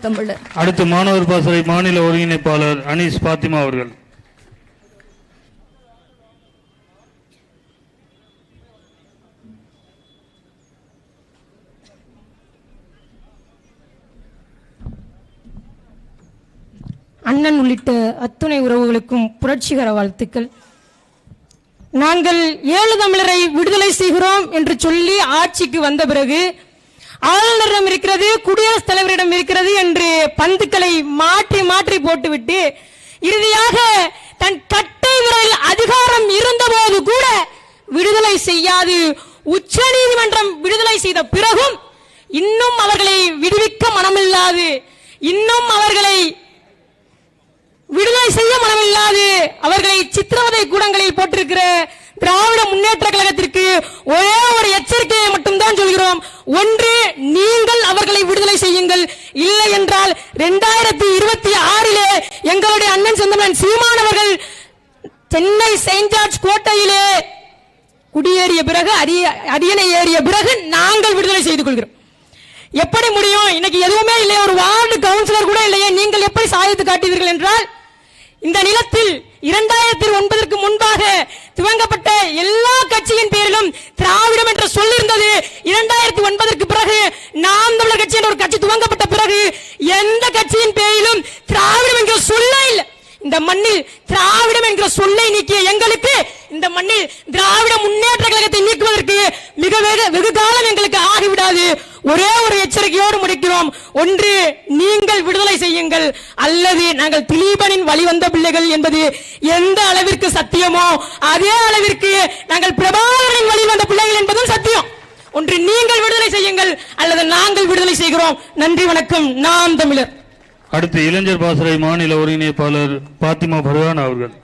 தமிழர். அடுத்து மாணவர் பாசறை மாநில ஒருங்கிணைப்பாளர் அனீஸ் பாத்திமா அவர்கள். அண்ணன் உள்ளிட்ட அத்துணை உறவுகளுக்கும் புரட்சிகர வாழ்த்துக்கள். நாங்கள் ஏழு தமிழரை விடுதலை செய்கிறோம் என்று சொல்லி ஆட்சிக்கு வந்த பிறகு ஆளுநரிடம் இருக்கிறது குடியரசுத் தலைவரிடம் இருக்கிறது என்று பந்துக்களை மாற்றி மாற்றி போட்டுவிட்டு இறுதியாக தன் கட்டை விரல் அதிகாரம் இருந்தபோது கூட விடுதலை செய்யாது. உச்ச நீதிமன்றம் விடுதலை செய்த பிறகும் இன்னும் அவர்களை விடுவிக்க மனமில்லாது இன்னும் அவர்களை விடுதலை செய்ய மனமில்லாது அவர்களை சித்திரவதை கூடங்களில் போட்டிருக்கிற திராவிட முன்னேற்ற கழகத்திற்கு ஒரு ஒரு எச்சரிக்கையை மட்டும்தான் சொல்கிறோம் ஒன்று நீங்கள் விடுதலை செய்யுங்கள். இல்லை என்றால் இரண்டாயிரத்தி இருபத்தி ஆறிலே எங்களுடைய அண்ணன் சொந்தமன் சீமானவர்கள் சென்னை செயின்ட் ஜார்ஜ் கோட்டையிலே குடியேறிய பிறகு அரிய அரியணை ஏறிய பிறகு நாங்கள் விடுதலை செய்து கொள்கிறோம். எப்படி முடியும்? இன்னைக்கு எதுவுமே இல்லையே ஒரு வார்டு கவுன்சிலர் கூட இல்லையே. நீங்கள் எப்படி சாதித்து காட்டுவீர்கள் என்றால் இந்த நிலத்தில் இரண்டாயிரத்தி ஒன்பதற்கு முன்பாக துவங்கப்பட்ட எல்லா கட்சியின் பேரிலும் திராவிடம் என்ற சொல் இருந்தது இரண்டாயிரத்தி ஒன்பதற்கு பிறகு நாம் தமிழர் கட்சி என்ற ஒரு கட்சி துவங்கப்பட்ட பிறகு எந்த கட்சியின் பேரிலும் திராவிடம் என்கிற சொல்லே இல்லை இந்த மண்ணில் திராவிடம் என்கிற சொல்லை நீக்கிய எங்களுக்கு இந்த மண்ணில் திராவிட முன்னேற்ற கழகத்தை நீக்குவதற்கு மிக வெகு வெகு காலம் எங்களுக்கு ஆகிவிடாது. ஒரே ஒரு எச்சரிக்கையோடு முடிக்கிறோம். ஒன்று நீங்கள் விடுதலை செய்யுங்கள். அல்லது நாங்கள் திலீபனின் வழிவந்த பிள்ளைகள் என்பது எந்த அளவிற்கு சத்தியமோ அதே அளவிற்கு நாங்கள் பிரபாகரனின் வழிவந்த பிள்ளைகள் என்பதும் சத்தியம். ஒன்று நீங்கள் விடுதலை செய்யுங்கள். அல்லது நாங்கள் விடுதலை செய்கிறோம். நன்றி வணக்கம். நாம் தமிழர். அடுத்து இளைஞர் பாசறை மாநில ஒருங்கிணைப்பாளர் பாத்திமா பர்வான் அவர்கள்.